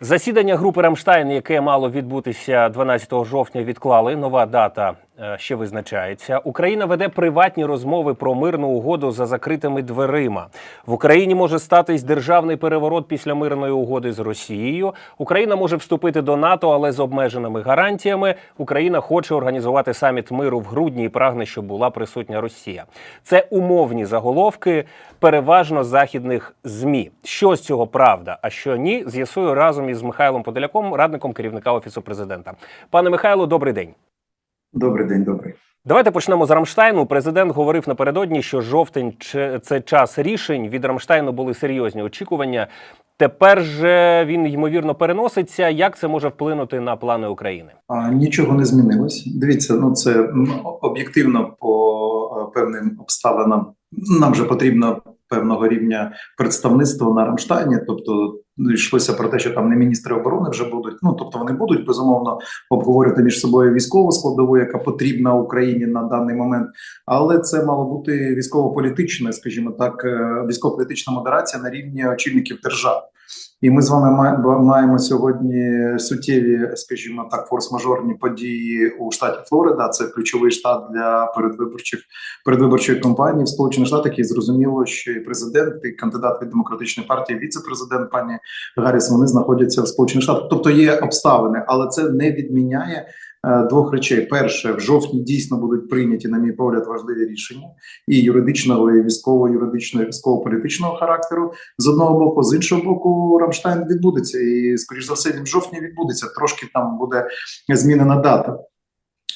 Засідання групи Рамштайн, яке мало відбутися 12 жовтня, відклали. Нова дата ще визначається. Україна веде приватні розмови про мирну угоду за закритими дверима. В Україні може статись державний переворот після мирної угоди з Росією. Україна може вступити до НАТО, але з обмеженими гарантіями. Україна хоче організувати саміт миру в грудні і прагне, щоб була присутня Росія. Це умовні заголовки, переважно західних змі. Що з цього правда, а що ні, з'ясую разом із Михайлом Подоляком, радником керівника офісу президента. Пане Михайло, добрий день. Добрий день, добрий. Давайте почнемо з Рамштайну. Президент говорив напередодні, що жовтень це час рішень. Від Рамштайну були серйозні очікування. Тепер же він ймовірно переноситься. Як це може вплинути на плани України? А, нічого не змінилось. Дивіться, ну це об'єктивно по е, певним обставинам. Нам же потрібно певного рівня представництва на Рамштайні. Тобто йшлося про те, що там не міністри оборони вже будуть. Ну тобто вони будуть безумовно обговорювати між собою військову складову, яка потрібна Україні на даний момент. Але це мало бути військово-політичне, скажімо так, е, військово-політична модерація на рівні очільників держав. І ми з вами має- маємо сьогодні суттєві, скажімо так, форс-мажорні події у штаті Флорида. Це ключовий штат для передвиборчих передвиборчої кампанії в Сполучених Штатах. І зрозуміло, що і президент, і кандидат від демократичної партії, віце-президент пані Гарріс, вони знаходяться в Сполучених Штатах. Тобто є обставини, але це не відміняє. Е, Двох речей: перше, в жовтні дійсно будуть прийняті, на мій погляд, важливі рішення і юридичного, і військово-юридичного, і військово-політичного характеру з одного боку, з іншого боку, Рамштайн відбудеться, і скоріш за все він в жовтні відбудеться. Трошки там буде змінена дата.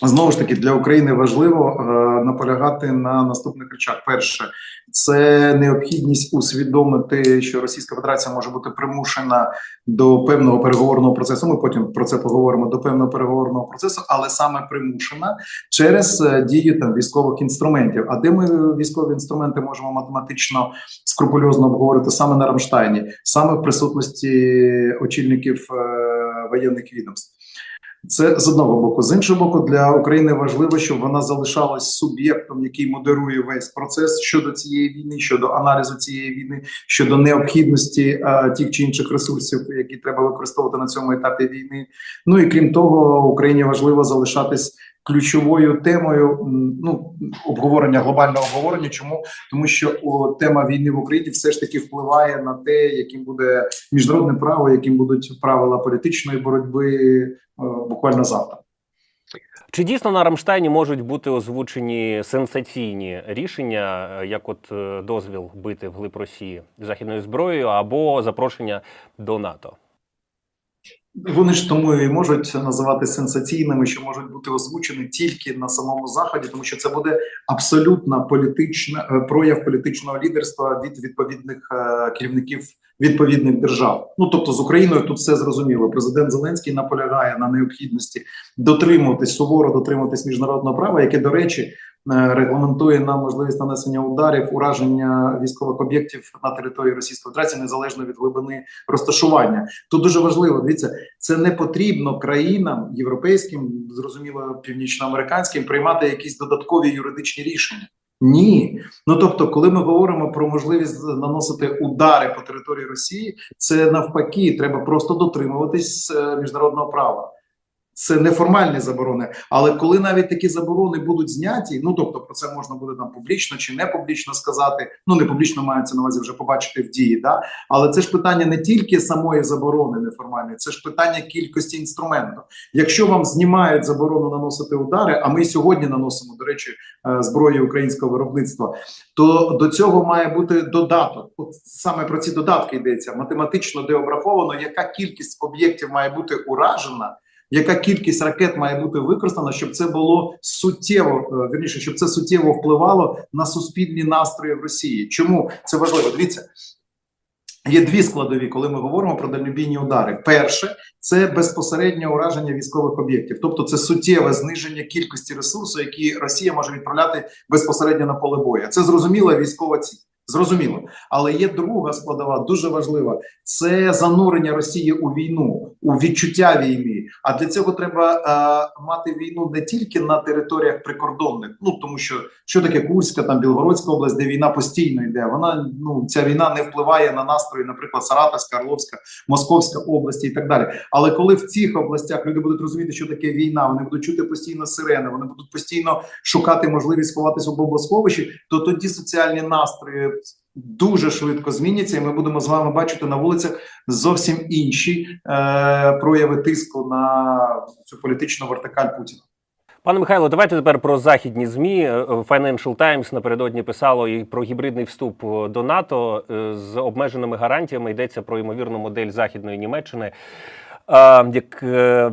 Знову ж таки, для України важливо е, наполягати на наступних речах. Перше, це необхідність усвідомити, що Російська Федерація може бути примушена до певного переговорного процесу. Ми потім про це поговоримо до певного переговорного процесу, але саме примушена через е, дію там військових інструментів. А де ми військові інструменти можемо математично скрупульозно обговорити саме на Рамштайні, саме в присутності очільників е, воєнних відомств. Це з одного боку, з іншого боку, для України важливо, щоб вона залишалась суб'єктом, який модерує весь процес щодо цієї війни, щодо аналізу цієї війни, щодо необхідності а, тих чи інших ресурсів, які треба використовувати на цьому етапі війни. Ну і крім того, Україні важливо залишатись ключовою темою ну обговорення глобального обговорення. Чому тому, що о, тема війни в Україні все ж таки впливає на те, яким буде міжнародне право, яким будуть правила політичної боротьби е, буквально завтра. Чи дійсно на Рамштайні можуть бути озвучені сенсаційні рішення, е, як от е, дозвіл бити вглиб Росії західною зброєю або запрошення до НАТО? Вони ж тому і можуть називати сенсаційними, що можуть бути озвучені тільки на самому заході, тому що це буде абсолютно політична е, прояв політичного лідерства від відповідних е, керівників відповідних держав. Ну тобто з Україною тут все зрозуміло. Президент Зеленський наполягає на необхідності дотримуватись суворо дотримуватись міжнародного права, яке до речі. е, Регламентує нам можливість нанесення ударів, ураження військових об'єктів на території Російської Федерації незалежно від глибини розташування. Тут дуже важливо дивіться, це не потрібно країнам європейським, зрозуміло, північноамериканським приймати якісь додаткові юридичні рішення. Ні, ну тобто, коли ми говоримо про можливість наносити удари по території Росії, це навпаки, треба просто дотримуватись е, міжнародного права. Це неформальні заборони, але коли навіть такі заборони будуть зняті, ну тобто про це можна буде там публічно чи не публічно сказати. Ну не публічно мається на увазі вже побачити в дії, да але це ж питання не тільки самої заборони неформальної, це ж питання кількості інструменту. Якщо вам знімають заборону наносити удари, а ми сьогодні наносимо до речі е, зброї українського виробництва, то до цього має бути додаток. От саме про ці додатки йдеться математично, де обраховано, яка кількість об'єктів має бути уражена. Яка кількість ракет має бути використана, щоб це було суттєво е, вірніше, щоб це суттєво впливало на суспільні настрої в Росії? Чому це важливо? Дивіться, є дві складові, коли ми говоримо про дальнобійні удари. Перше це безпосереднє ураження військових об'єктів, тобто це суттєве зниження кількості ресурсу, які Росія може відправляти безпосередньо на поле бою. Це зрозуміла військова ціль. Зрозуміло, але є друга складова, дуже важлива: це занурення Росії у війну. у відчуття війни. А для цього треба е, мати війну не тільки на територіях прикордонних, ну тому що що таке Курська, там Білгородська область, де війна постійно йде. Вона ну ця війна не впливає на настрої, наприклад, Саратовська, Орловська, Московська області і так далі. Але коли в цих областях люди будуть розуміти, що таке війна, вони будуть чути постійно сирени, вони будуть постійно шукати можливість сховатися в бомбосховищі, то тоді соціальні настрої дуже швидко зміняться, і ми будемо з вами бачити на вулицях зовсім інші е, прояви тиску на цю політичну вертикаль Путіна. Пане Михайло, давайте тепер про західні змі. Е, Financial Times напередодні писало і про гібридний вступ е, до НАТО Е, з обмеженими гарантіями. Йдеться про ймовірну модель західної Німеччини. Як е,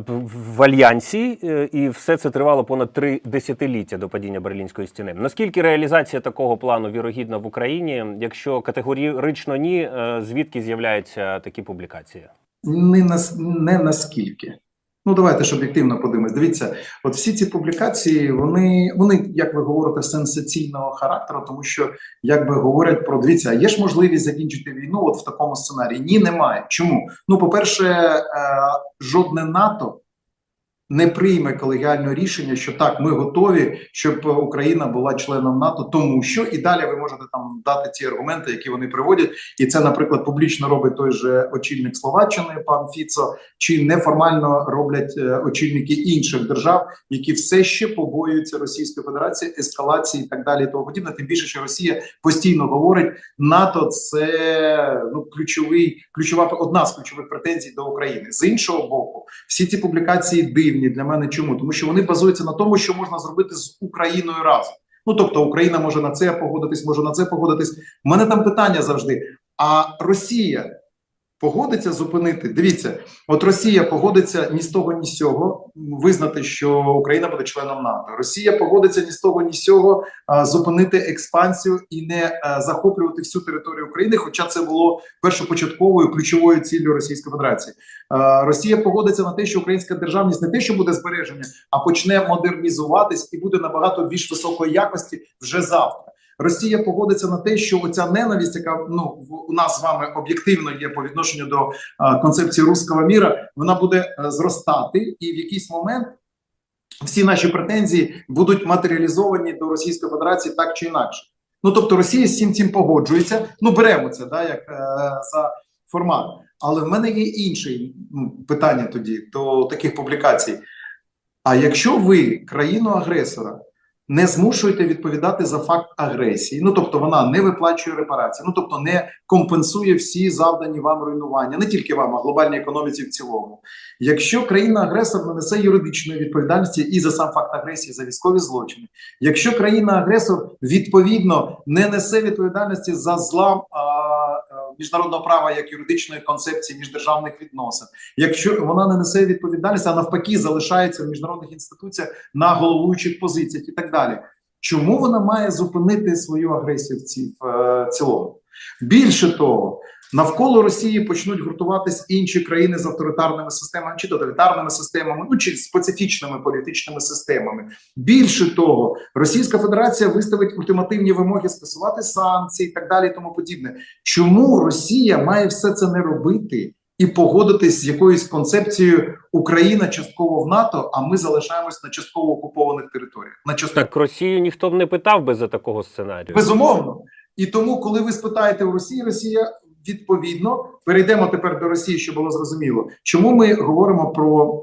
в альянсі, е, і все це тривало понад три десятиліття до падіння Берлінської стіни. Наскільки реалізація такого плану вірогідна в Україні? Якщо категорично ні, е, звідки з'являються такі публікації? Не нас не наскільки. Ну давайте ж об'єктивно подивимось. Дивіться, от всі ці публікації, вони, вони, як ви говорите, сенсаційного характеру, тому що якби говорять про дивіться, а є ж можливість закінчити війну от в такому сценарії? Ні, немає. Чому? Ну, по-перше, е, жодне НАТО не прийме колегіальне рішення, що так, ми готові, щоб Україна була членом НАТО, тому що і далі ви можете там дати ці аргументи, які вони приводять, і це, наприклад, публічно робить той же очільник Словаччини, пан Фіцо, чи неформально роблять е, очільники інших держав, які все ще побоюються Російської Федерації, ескалації і так далі. Тому подібне. Тим більше, що Росія постійно говорить, НАТО це ну ключовий, ключова одна з ключових претензій до України. З іншого боку, всі ці публікації дивні для мене. Чому тому, що вони базуються на тому, що можна зробити з Україною разом. Ну тобто Україна може на це погодитись, може на це погодитись. У мене там питання завжди. А Росія погодиться зупинити. Дивіться, от Росія погодиться ні з того, ні з цього визнати, що Україна буде членом НАТО. Росія погодиться ні з того, ні з цього зупинити експансію і не захоплювати всю територію України. Хоча це було першопочатковою ключовою ціллю Російської Федерації. Росія погодиться на те, що українська державність не те, що буде збереження, а почне модернізуватись і буде набагато більш високої якості вже завтра. Росія погодиться на те, що оця ненависть, яка ну у нас з вами об'єктивно є по відношенню до а, концепції руського міра, вона буде е, зростати, і в якийсь момент всі наші претензії будуть матеріалізовані до Російської Федерації так чи інакше. Ну тобто Росія з цим цим погоджується. Ну беремо це да як е, за формат. Але в мене є інше питання тоді до таких публікацій. А якщо ви країну-агресора не змушуєте відповідати за факт агресії, ну тобто вона не виплачує репарації, ну тобто не компенсує всі завдані вам руйнування, не тільки вам, а глобальній економіці в цілому. Якщо країна-агресор не несе юридичної відповідальності і за сам факт агресії, за військові злочини, якщо країна-агресор відповідно не несе відповідальності за злам а, міжнародного права як юридичної концепції міждержавних відносин, якщо вона не несе відповідальність, а навпаки залишається в міжнародних інституціях на головуючих позиціях і так далі. Чому вона має зупинити свою агресію в е, цілому? Більше того, навколо Росії почнуть гуртуватись інші країни з авторитарними системами чи тоталітарними системами, ну чи специфічними політичними системами. Більше того, Російська Федерація виставить ультимативні вимоги скасувати санкції і так далі, і тому подібне. Чому Росія має все це не робити? І погодитись з якоюсь концепцією Україна частково в НАТО, а ми залишаємось на частково окупованих територіях. На частково Так Росію ніхто б не питав би за такого сценарію. безумовно. І тому, коли ви спитаєте у Росії, Росія відповідно перейдемо тепер до Росії, щоб було зрозуміло, чому ми говоримо про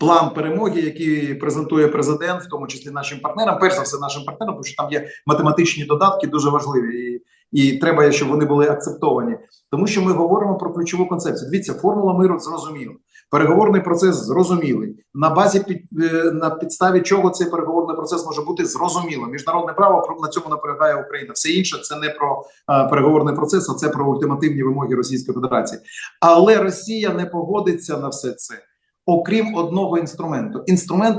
план перемоги, який презентує президент, в тому числі нашим партнерам, перш за все нашим партнерам, тому що там є математичні додатки, дуже важливі, і, і треба, щоб вони були акцептовані, тому що ми говоримо про ключову концепцію. Дивіться, формула миру зрозуміла. Переговорний процес зрозумілий. На базі під е, на підставі чого цей переговорний процес може бути зрозуміло. Міжнародне право на цьому наполягає Україна. Все інше це не про е, переговорний процес, а це про ультимативні вимоги Російської Федерації. Але Росія не погодиться на все це. Окрім одного інструменту, інструмент,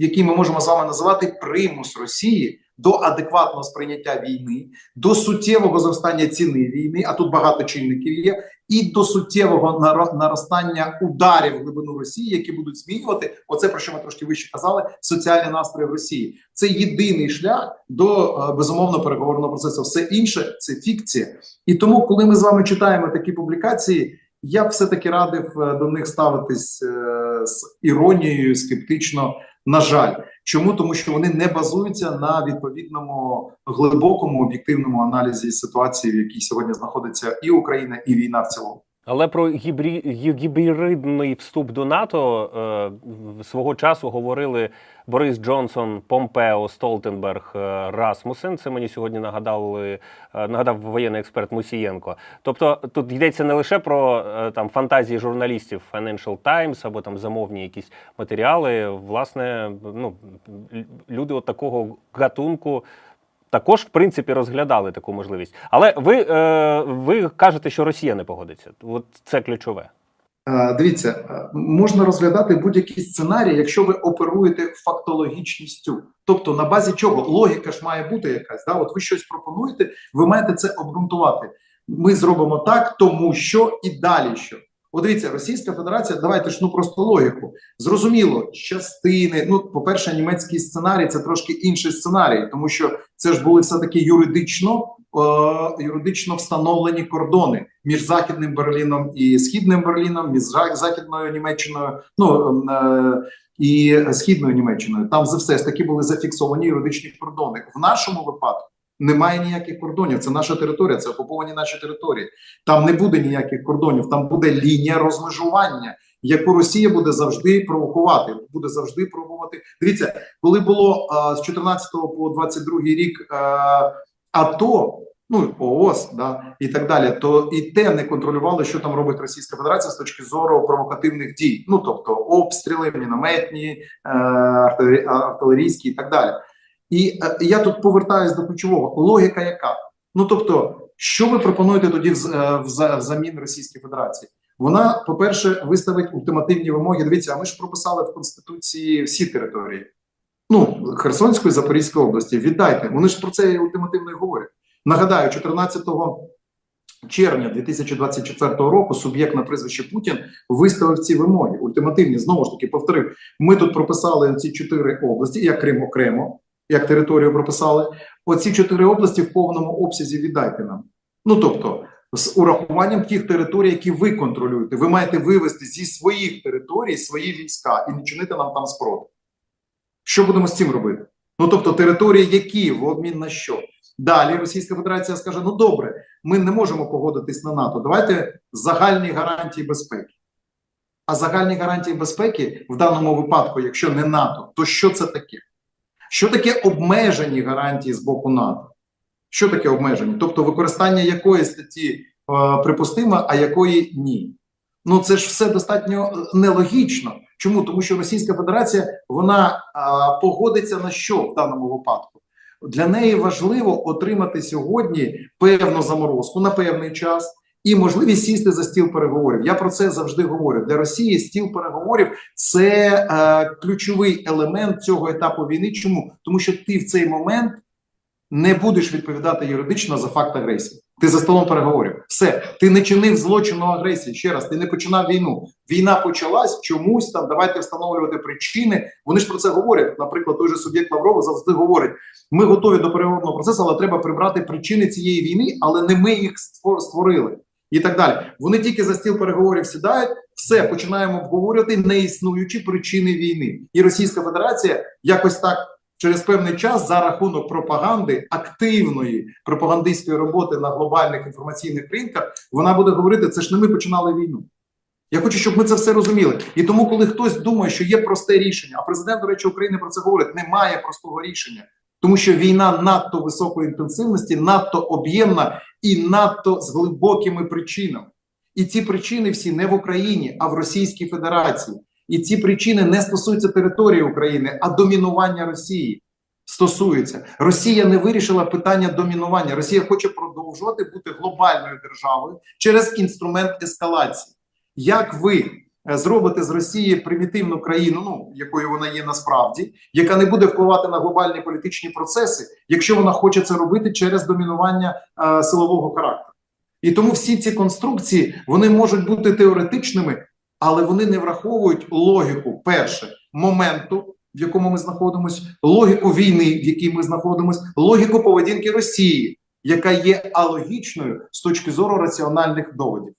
який ми можемо з вами називати примус Росії до адекватного сприйняття війни, до суттєвого зростання ціни війни, а тут багато чинників є, і до суттєвого наро- наростання ударів в глибину Росії, які будуть змінювати оце про що ми трошки вище казали, соціальні настрої в Росії. Це єдиний шлях до е, безумовно переговорного процесу. Все інше це фікція. І тому, коли ми з вами читаємо такі публікації, я б все-таки радив е, до них ставитись е, з іронією, скептично. На жаль, чому тому, що вони не базуються на відповідному глибокому об'єктивному аналізі ситуації, в якій сьогодні знаходиться і Україна, і війна в цілому. Але про гібридний вступ до НАТО е, свого часу говорили Борис Джонсон, Помпео, Столтенберг, е, Расмусен. Це мені сьогодні нагадали, е, нагадав воєнний експерт Мусієнко. Тобто тут йдеться не лише про е, там фантазії журналістів Financial Times або там замовні якісь матеріали. Власне, ну люди от такого гатунку. Також, в принципі, розглядали таку можливість. Але ви, е, ви кажете, що Росія не погодиться. От це ключове. Е, Дивіться, е, можна розглядати будь-який сценарій, якщо ви оперуєте фактологічністю. Тобто, на базі чого логіка ж має бути якась. Да? От ви щось пропонуєте, ви маєте це обґрунтувати. Ми зробимо так, тому що і далі що. От дивіться, Російська Федерація, давайте ж ну просто логіку. Зрозуміло, частини. Ну, по-перше, німецький сценарій це трошки інший сценарій, тому що це ж були все таки юридично е, юридично встановлені кордони між західним Берліном і східним Берліном, між західною Німеччиною, ну ем, е, і східною Німеччиною. Там за все ж таки були зафіксовані юридичні кордони. В нашому випадку немає ніяких кордонів. Це наша територія, це окуповані наші території. Там не буде ніяких кордонів, там буде лінія розмежування. Яку Росія буде завжди провокувати, буде завжди пробувати. Дивіться, коли було е, з 14 по 22 рік е, АТО, ну ООС, да і так далі, то і те не контролювало, що там робить Російська Федерація з точки зору провокативних дій. Ну тобто обстріли, мінометні, е, артилері- артилерійські і так далі. І е, я тут повертаюсь до ключового логіка, яка ну тобто, що ви пропонуєте тоді е, вза- взамін Російській Федерації? Вона, по-перше, виставить ультимативні вимоги. Дивіться, а ми ж прописали в конституції всі території. Ну, Херсонської Запорізької області. Віддайте. Вони ж про це ультимативно і говорять. Нагадаю, 14 червня 2024 року суб'єкт на прізвище Путін виставив ці вимоги. Ультимативні, знову ж таки, повторив. Ми тут прописали ці чотири області, як Крим окремо, як територію прописали. Оці чотири області в повному обсязі віддайте нам. Ну тобто, з урахуванням тих територій, які ви контролюєте, ви маєте вивести зі своїх територій свої війська і не чинити нам там спротив. Що будемо з цим робити? Ну тобто, території, які в обмін на що? Далі Російська Федерація скаже: ну добре, ми не можемо погодитись на НАТО. Давайте загальні гарантії безпеки. А загальні гарантії безпеки в даному випадку, якщо не НАТО, то що це таке? Що таке обмежені гарантії з боку НАТО? Що таке обмежені? Тобто використання якої статті е, припустимо, а якої ні. Ну це ж все достатньо е, нелогічно. Чому? Тому що Російська Федерація вона а, погодиться на що в даному випадку? Для неї важливо отримати сьогодні певну заморозку на певний час і можливість сісти за стіл переговорів. Я про це завжди говорю. Для Росії стіл переговорів це е, ключовий елемент цього етапу війни. Чому? Тому що ти в цей момент не будеш відповідати юридично за факт агресії. Ти за столом переговорів. Все, ти не чинив злочину агресії. Ще раз, ти не починав війну. Війна почалась чомусь там. Давайте встановлювати причини. Вони ж про це говорять. Наприклад, той же суб'єкт Лаврова завжди говорить: ми готові до переговорного процесу, але треба прибрати причини цієї війни, але не ми їх ство- створили. І так далі. Вони тільки за стіл переговорів сідають, все починаємо обговорювати неіснуючі причини війни. І Російська Федерація якось так через певний час за рахунок пропаганди, активної пропагандистської роботи на глобальних інформаційних ринках, вона буде говорити: це ж не ми починали війну. Я хочу, щоб ми це все розуміли. І тому, коли хтось думає, що є просте рішення, а президент, до речі, України про це говорить: немає простого рішення, тому що війна надто високої інтенсивності, надто об'ємна і надто з глибокими причинами. І ці причини всі не в Україні, а в Російській Федерації. І ці причини не стосуються території України, а домінування Росії стосуються. Росія не вирішила питання домінування. Росія хоче продовжувати бути глобальною державою через інструмент ескалації. Як ви е, зробите з Росії примітивну країну, ну якою вона є насправді, яка не буде впливати на глобальні політичні процеси, якщо вона хоче це робити через домінування е, силового характеру? І тому всі ці конструкції вони можуть бути теоретичними, але вони не враховують логіку перше моменту, в якому ми знаходимося, логіку війни, в якій ми знаходимося, логіку поведінки Росії, яка є алогічною з точки зору раціональних доводів.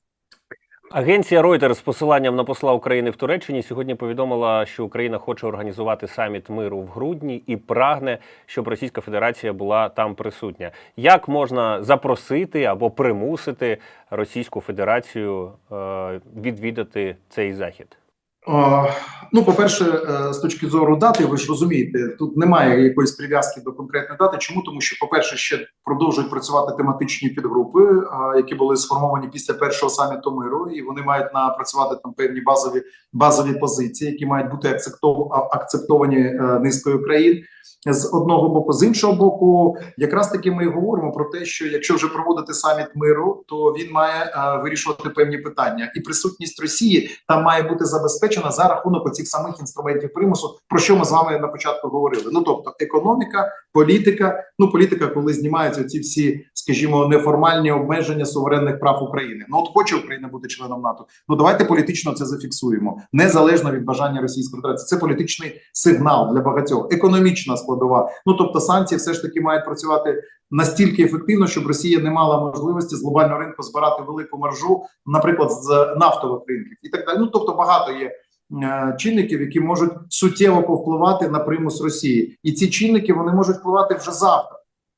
Агенція Reuters з посиланням на посла України в Туреччині сьогодні повідомила, що Україна хоче організувати саміт миру в грудні і прагне, щоб Російська Федерація була там присутня. Як можна запросити або примусити Російську Федерацію е, відвідати цей захід? Ну, по-перше, е, з точки зору дати, ви ж розумієте, тут немає якоїсь прив'язки до конкретної дати. Чому тому, що, по-перше, ще продовжують працювати тематичні підгрупи, які були сформовані після першого саміту миру, і вони мають напрацювати там певні базові базові позиції, які мають бути акцептов- акцептовані е, низкою країн. З одного боку, з іншого боку, якраз таки ми говоримо про те, що якщо вже проводити саміт миру, то він має е, вирішувати певні питання, і присутність Росії там має бути забезпечена за рахунок цих самих інструментів примусу, про що ми з вами на початку говорили. Ну тобто, економіка, політика. Ну, політика, коли знімаються ці всі, скажімо, неформальні обмеження суверенних прав України. Ну от хоче Україна бути членом НАТО. Ну давайте політично це зафіксуємо, незалежно від бажання Російської Федерації. Це політичний сигнал для багатьох, економічна складова. Ну тобто, санкції все ж таки мають працювати настільки ефективно, щоб Росія не мала можливості з глобального ринку збирати велику маржу, наприклад, з нафтових ринків і так далі. Ну тобто, багато є. е, Чинників, які можуть суттєво повпливати на примус Росії, і ці чинники вони можуть впливати вже завтра.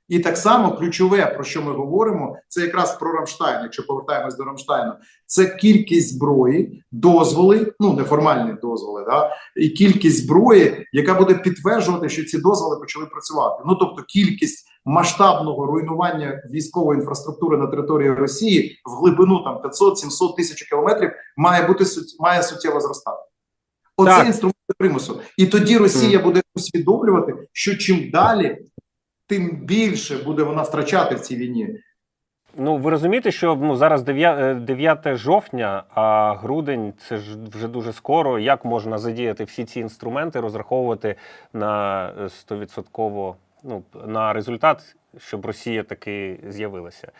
І так само ключове, про що ми говоримо, це якраз про Рамштайн. Якщо повертаємось до Рамштайну, це кількість зброї, дозволи, ну неформальні дозволи, да і кількість зброї, яка буде підтверджувати, що ці дозволи почали працювати. Ну тобто, кількість масштабного руйнування військової інфраструктури на території Росії в глибину там 500-700 тисяч кілометрів має бути має суттєво зростати. Оце Так. інструмент примусу, і тоді Росія буде усвідомлювати, що чим далі, тим більше буде вона втрачати в цій війні. Ну ви розумієте, що ну зараз 9, е, 9 жовтня, а грудень це ж вже дуже скоро. Як можна задіяти всі ці інструменти, розраховувати на е, 100% ну, на результат, щоб Росія таки з'явилася?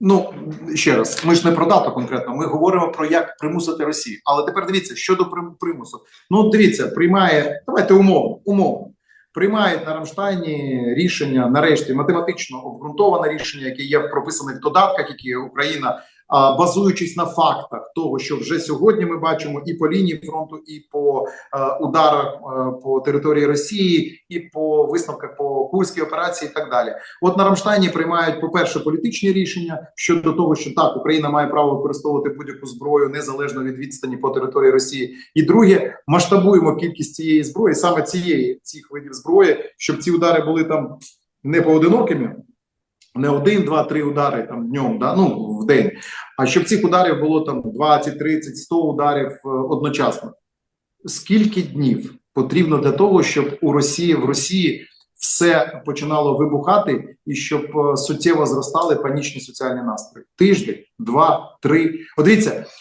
Ну ще раз, ми ж не про дату конкретно. Ми говоримо про як примусити Росію. Але тепер дивіться щодо примусу. Ну дивіться, приймає давайте умовно, умовно. Приймають на Рамштайні рішення, нарешті математично обґрунтоване рішення, яке є в прописаних додатках, які Україна, базуючись на фактах того, що вже сьогодні ми бачимо і по лінії фронту, і по е, ударах е, по території Росії, і по висновках по курській операції, і так далі. От на Рамштайні приймають, по-перше, політичні рішення щодо того, що так Україна має право використовувати будь-яку зброю незалежно від відстані по території Росії. І друге, масштабуємо кількість цієї зброї, саме цієї цих видів зброї, щоб ці удари були там не поодинокими. Не один, два, три удари там днем, да ну в день, а щоб цих ударів було там 20, 30, 100 ударів е, одночасно. Скільки днів потрібно для того, щоб у Росії в Росії все починало вибухати, і щоб е, суттєво зростали панічні соціальні настрої. Тиждень, два, три. От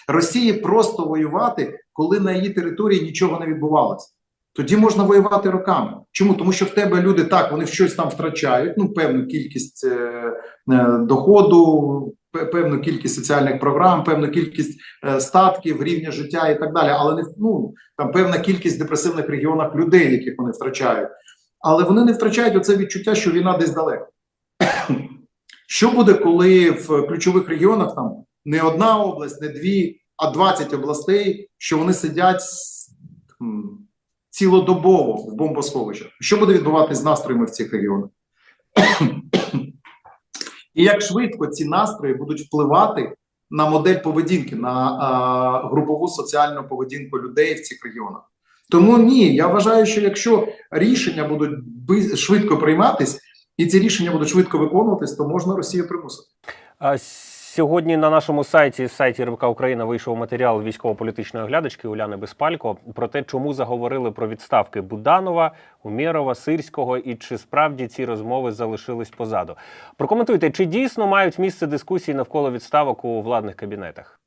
Росії просто воювати, коли на її території нічого не відбувалося. Тоді можна воювати роками. Чому? Тому що в тебе люди так, вони щось там втрачають, ну певну кількість е, е, доходу, певну кількість соціальних програм, певну кількість е, статків, рівня життя і так далі. Але не ну, там певна кількість в депресивних регіонах людей, яких вони втрачають. Але вони не втрачають оце відчуття, що війна десь далеко. Що буде, коли в ключових регіонах там не одна область, не дві, а 20 областей, що вони сидять цілодобово в бомбосховищах? Що буде відбуватися з настроями в цих регіонах? І як швидко ці настрої будуть впливати на модель поведінки, на а, групову соціальну поведінку людей в цих регіонах? Тому ні, я вважаю, що якщо рішення будуть швидко прийматись, і ці рішення будуть швидко виконуватись, то можна Росію примусити. Сьогодні на нашому сайті, сайті РБК Україна, вийшов матеріал військово-політичної оглядачки Уляни Безпалько про те, чому заговорили про відставки Буданова, Умєрова, Сирського і чи справді ці розмови залишились позаду. Прокоментуйте, чи дійсно мають місце дискусії навколо відставок у владних кабінетах?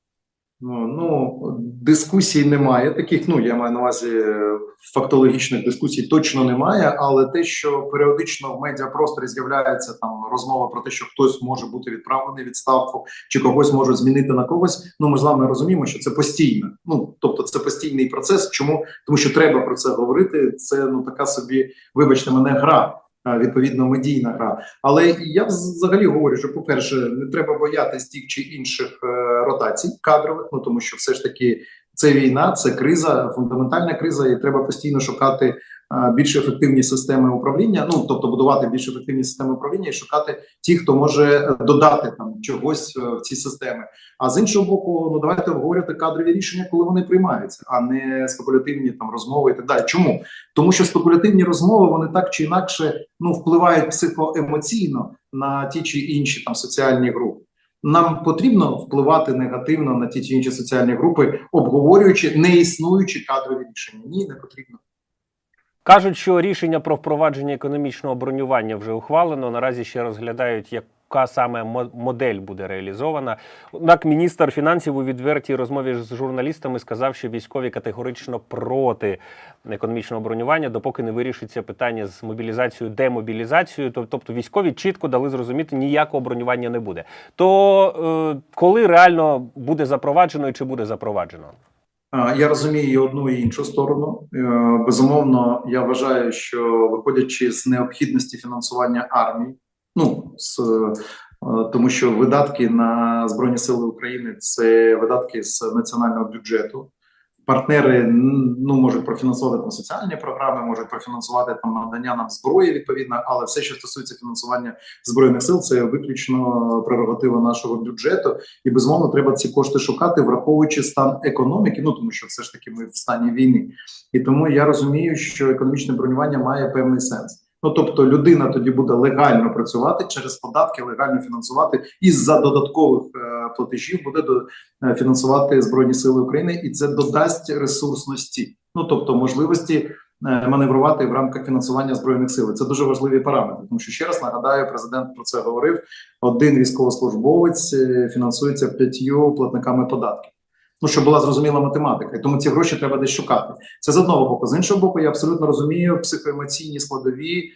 Ну, дискусій немає. Таких, ну я маю на увазі е, фактологічних дискусій точно немає. Але те, що періодично в медіапросторі з'являється там розмова про те, що хтось може бути відправлений відставку, чи когось можуть змінити на когось. Ну ми з вами розуміємо, що це постійно. Ну тобто, це постійний процес. Чому тому, що треба про це говорити? Це ну така собі, вибачте мене, гра. Відповідно медійна гра. Але я взагалі говорю, що по-перше, не треба боятися тих чи інших е, ротацій кадрових, ну тому що все ж таки це війна, це криза, фундаментальна криза, і треба постійно шукати більш ефективні системи управління. Ну тобто будувати більш ефективні системи управління і шукати ті, хто може додати там чогось е, в ці системи. А з іншого боку, ну давайте обговорювати кадрові рішення, коли вони приймаються, а не спекулятивні там розмови і так далі. Чому? Тому що спекулятивні розмови вони так чи інакше ну впливають психоемоційно на ті чи інші там соціальні групи. Нам потрібно впливати негативно на ті чи інші соціальні групи, обговорюючи неіснуючі кадрові рішення. Ні, не потрібно. Кажуть, що рішення про впровадження економічного бронювання вже ухвалено. Наразі ще розглядають, яка саме мо- модель буде реалізована. Однак міністр фінансів у відвертій розмові з журналістами сказав, що військові категорично проти економічного бронювання, допоки не вирішиться питання з мобілізацією, демобілізацією. Тобто військові чітко дали зрозуміти, ніякого бронювання не буде. То е, коли реально буде запроваджено і чи буде запроваджено? Я розумію і одну і іншу сторону. Е, Безумовно, я вважаю, що виходячи з необхідності фінансування армії, ну з е, тому, що видатки на збройні сили України це видатки з національного бюджету. Партнери ну можуть профінансувати там соціальні програми, можуть профінансувати там надання нам зброї відповідно, але все, що стосується фінансування збройних сил, це виключно прерогатива нашого бюджету. І безумовно треба ці кошти шукати, враховуючи стан економіки. Ну тому що все ж таки ми в стані війни, і тому я розумію, що економічне бронювання має певний сенс. Ну тобто, людина тоді буде легально працювати через податки, легально фінансувати і за додаткових е, платежів буде до е, фінансувати збройні сили України, і це додасть ресурсності. Ну тобто можливості е, маневрувати в рамках фінансування збройних сил. Це дуже важливі параметри. Тому що ще раз нагадаю, президент про це говорив: один військовослужбовець е, фінансується п'ятью платниками податків. Ну, щоб була зрозуміла математика, і тому ці гроші треба десь шукати. Це з одного боку. З іншого боку, я абсолютно розумію психоемоційні складові е,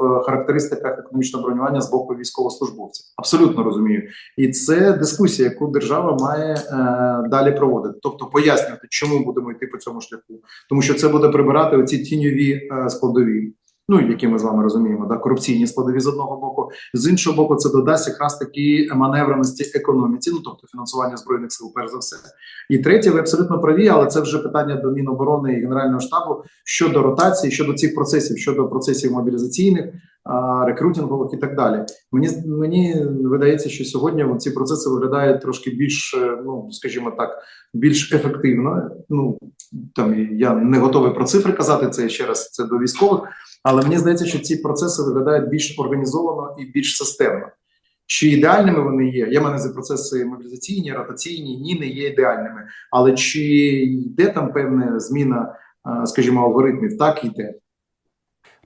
в характеристиках економічного бронювання з боку військовослужбовців. Абсолютно розумію, і це дискусія, яку держава має е, далі проводити, тобто пояснювати, чому будемо йти по цьому шляху, тому що це буде прибирати оці тіньові е, складові. Ну, які ми з вами розуміємо, да, корупційні складові з одного боку, з іншого боку, це додасть якраз такі маневреності економіці, ну тобто фінансування збройних сил, перш за все. І третє, ви абсолютно праві, але це вже питання до Міноборони і Генерального штабу щодо ротації, щодо цих процесів, щодо процесів мобілізаційних, рекрутингових і так далі. Мені мені видається, що сьогодні ці процеси виглядають трошки більш, е, ну скажімо так, більш ефективно. Ну там я не готовий про цифри казати. Це ще раз це до військових, але мені здається, що ці процеси виглядають більш організовано і більш системно. Чи ідеальними вони є? Я маю ці процеси мобілізаційні, ротаційні, ні, не є ідеальними. Але чи йде там певна зміна, скажімо, алгоритмів? Так йде.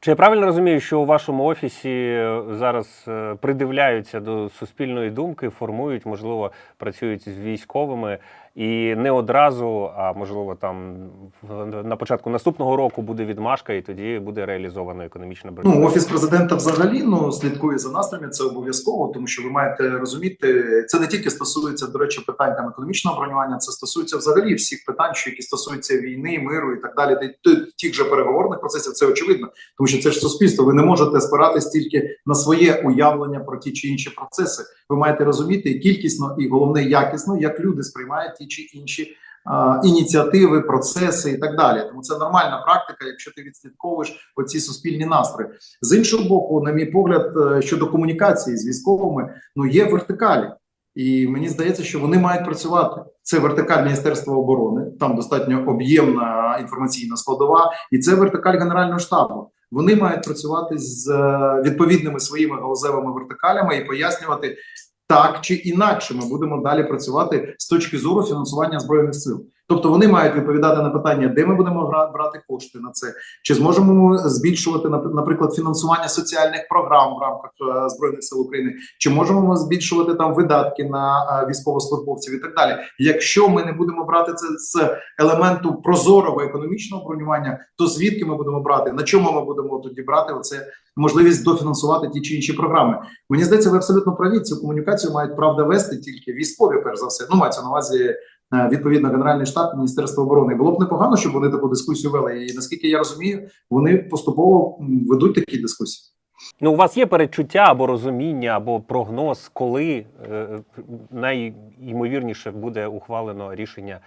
Чи я правильно розумію, що у вашому офісі е, зараз е, придивляються до суспільної думки, формують, можливо, працюють з військовими, і не одразу, а можливо, там на початку наступного року буде відмашка, і тоді буде реалізовано економічна бронювання? Ну, офіс президента взагалі ну слідкує за настроями. Це обов'язково, тому що ви маєте розуміти, це не тільки стосується до речі питань там економічного бронювання, це стосується взагалі всіх питань, що які стосуються війни, миру і так далі. Тих же переговорних процесів це очевидно, тому що це ж суспільство. Ви не можете спиратись тільки на своє уявлення про ті чи інші процеси. Ви маєте розуміти кількісно і головне якісно, як люди сприймають ті чи інші ініціативи, процеси і так далі. Тому це нормальна практика, якщо ти відслідковуєш оці суспільні настрої. З іншого боку, на мій погляд, е, щодо комунікації з військовими, ну є вертикалі. І мені здається, що вони мають працювати. Це вертикаль Міністерства оборони, там достатньо об'ємна інформаційна складова, і це вертикаль Генерального штабу. Вони мають працювати з е, відповідними своїми галузевими вертикалями і пояснювати так чи інакше. Ми будемо далі працювати з точки зору фінансування збройних сил. Тобто вони мають відповідати на питання, де ми будемо брати кошти на це, чи зможемо ми збільшувати нап- наприклад фінансування соціальних програм в рамках е, збройних сил України, чи можемо ми збільшувати там видатки на е, військовослужбовців і так далі. Якщо ми не будемо брати це з елементу прозорого економічного бронювання, то звідки ми будемо брати? На чому ми будемо тоді брати оце можливість дофінансувати ті чи інші програми? Мені здається, ви абсолютно праві. Цю комунікацію мають правда вести тільки військові, перш за все. Ну мається на увазі відповідно Генеральний штаб Міністерства оборони. Було б непогано, щоб вони таку дискусію вели. І наскільки я розумію, вони поступово ведуть такі дискусії. Ну, у вас є передчуття або розуміння, або прогноз, коли е, найімовірніше буде ухвалено рішення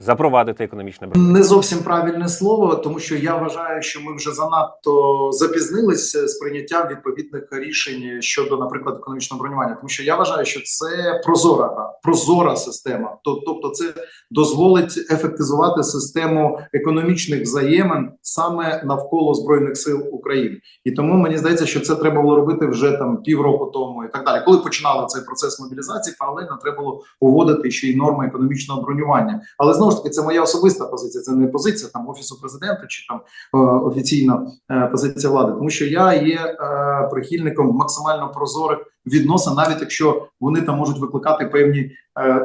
запровадити економічне бронювання? Не зовсім правильне слово, тому що я вважаю, що ми вже занадто запізнилися з прийняттям відповідних рішень щодо, наприклад, економічного бронювання. Тому що я вважаю, що це прозора прозора система. То- Тобто, це дозволить ефектизувати систему економічних взаємин саме навколо збройних сил України. І тому мені здається, що це треба було робити вже там півроку тому і так далі. Коли починали цей процес мобілізації, паралельно треба було уводити ще й норми економічного бронювання. Але знову ж таки, це моя особиста позиція. Це не позиція там офісу президента чи там е, офіційна е, позиція влади, тому що я є е, прихильником максимально прозорих відносин, навіть якщо вони там можуть викликати певні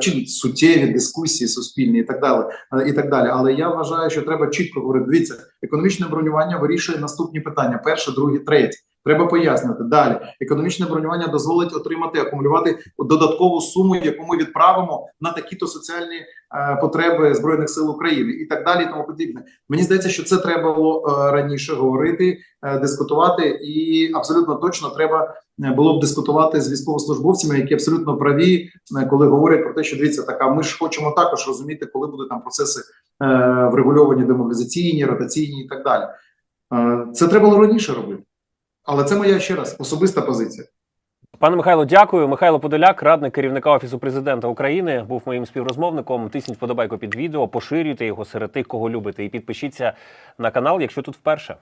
чи суттєві дискусії суспільні і так далі. І так далі. Але я вважаю, що треба чітко говорити. Дивіться, економічне бронювання вирішує наступні питання: перше, друге, третє. Треба пояснити далі. Економічне бронювання дозволить отримати акумулювати додаткову суму, яку ми відправимо на такі-то соціальні е, потреби збройних сил України, і так далі. І тому подібне. Мені здається, що це треба було е, раніше говорити, е, дискутувати, і абсолютно точно треба е, було б дискутувати з військовослужбовцями, які абсолютно праві, е, коли говорять про те, що дивіться, так, а ми ж хочемо також розуміти, коли будуть там процеси е, врегульовані демобілізаційні, ротаційні і так далі. Е, Це треба було раніше робити. Але це моя ще раз особиста позиція. Пане Михайло, дякую. Михайло Подоляк, радник керівника офісу президента України, був моїм співрозмовником. Тисніть подобайку під відео, поширюйте його серед тих, кого любите, і підпишіться на канал, якщо тут вперше.